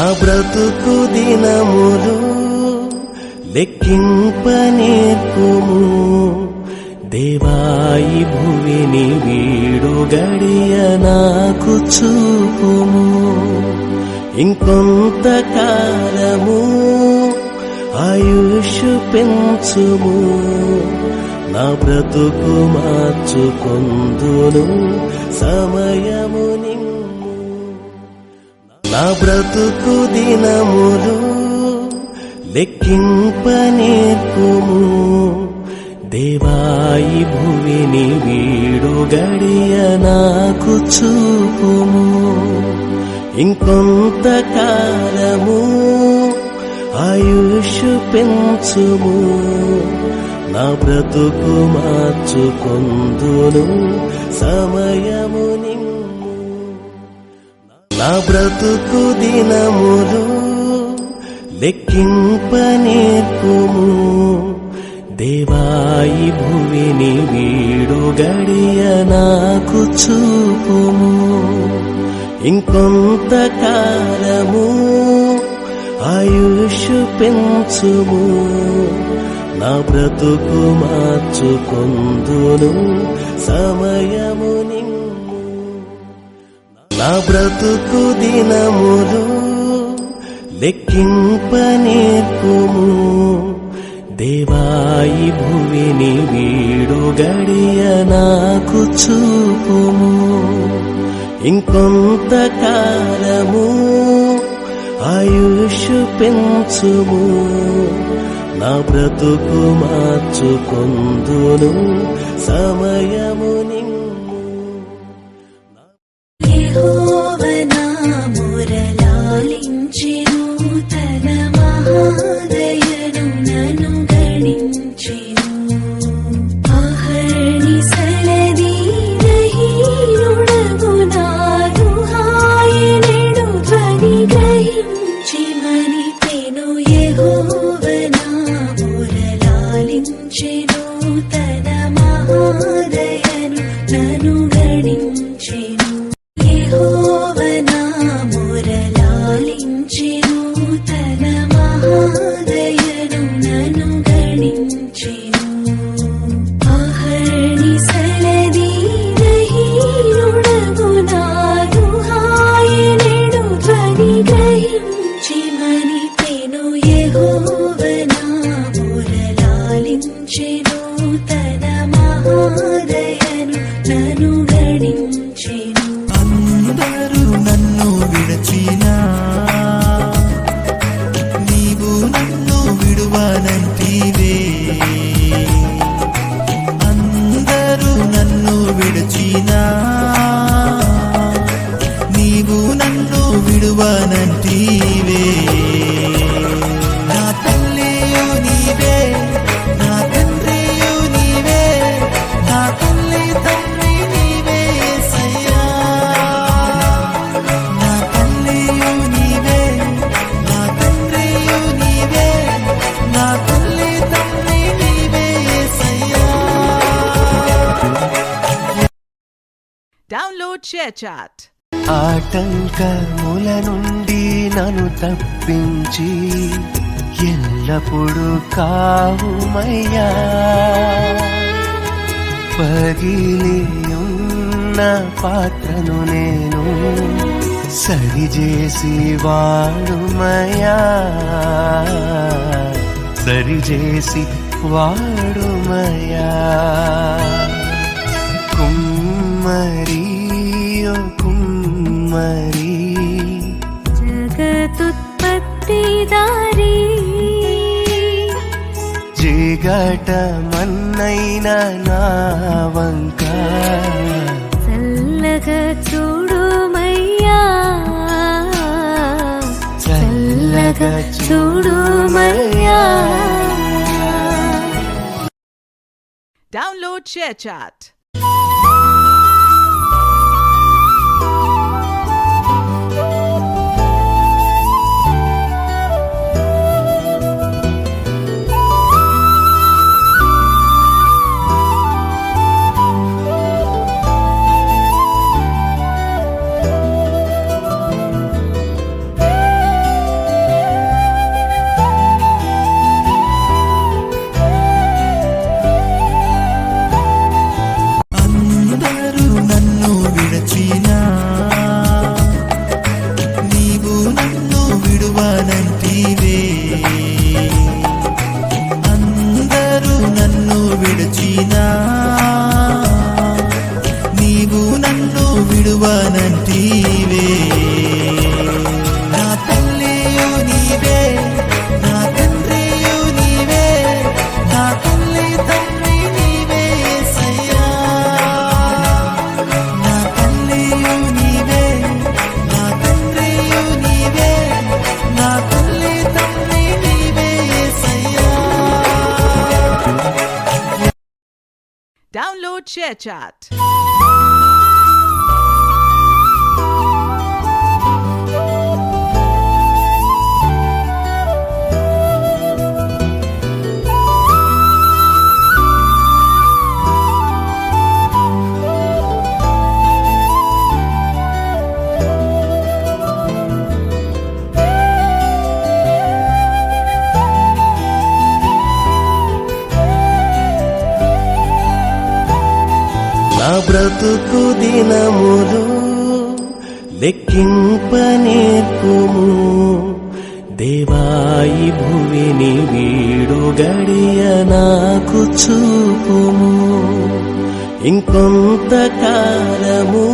నా బ్రతుకు దినములు లెక్కింపనేర్పుము. దేవాయి భువిని వీడు గడియ నాకు చూపుము. ఇంకొంత కాలము ఆయుష్ పెంచుము. నా బ్రతుకు మార్చుకొందును సమయము నిమ్ము నా బ్రతుకు దినములు లెక్కింపనేర్పుము. దేవాయి భువిని వీడు గడియ నాకు చూపుము. ఇంకొంత కాలము ఆయుష్ పెంచుము. నా బ్రతుకు మార్చుకొందును సమయము నా బ్రతుకు దినములు లెక్కింప నేర్పుము దేవాయి భువిని వీడు గడియ నాకు చూపుము. ఇంకొంత కాలము ఆయుష్ పెంచుము. నా బ్రతుకు మార్చుకుందును సమయము నిమ్ము నా బ్రతుకు దినములు లెక్కింప నేర్పుము దేవాయి భువిని వీడు గడియ నాకు చూపుము. ఇంకొంత కాలము ఆయుష్ పెంచుము. నా బ్రతుకు మార్చుకొందును సమయము Jane. విడచినా నీవు నన్ను విడువనని Download ఆటంకముల నుండి నన్ను తప్పించి ఎల్లప్పుడూ కావుమయ్యా. పగిలి ఉన్న పాత్రను నేను సరిచేసి వాడుమయ్యా. సరిచేసి వాడుమయ్యా. కుమ్మరీ ఓ కుమ్మరి జగతుత్పత్తిదారి జిగటమన్నైన నా వంక చల్లగా చూడుమయ్యా చల్లగా చూడుమయ్యా Download ShareChat. chit chat. బ్రతుకు దినములు లెక్కింప నేర్పుము దేవాయి భువిని వీడు గడియ నాకు చూపుము. ఇంకొంత కాలము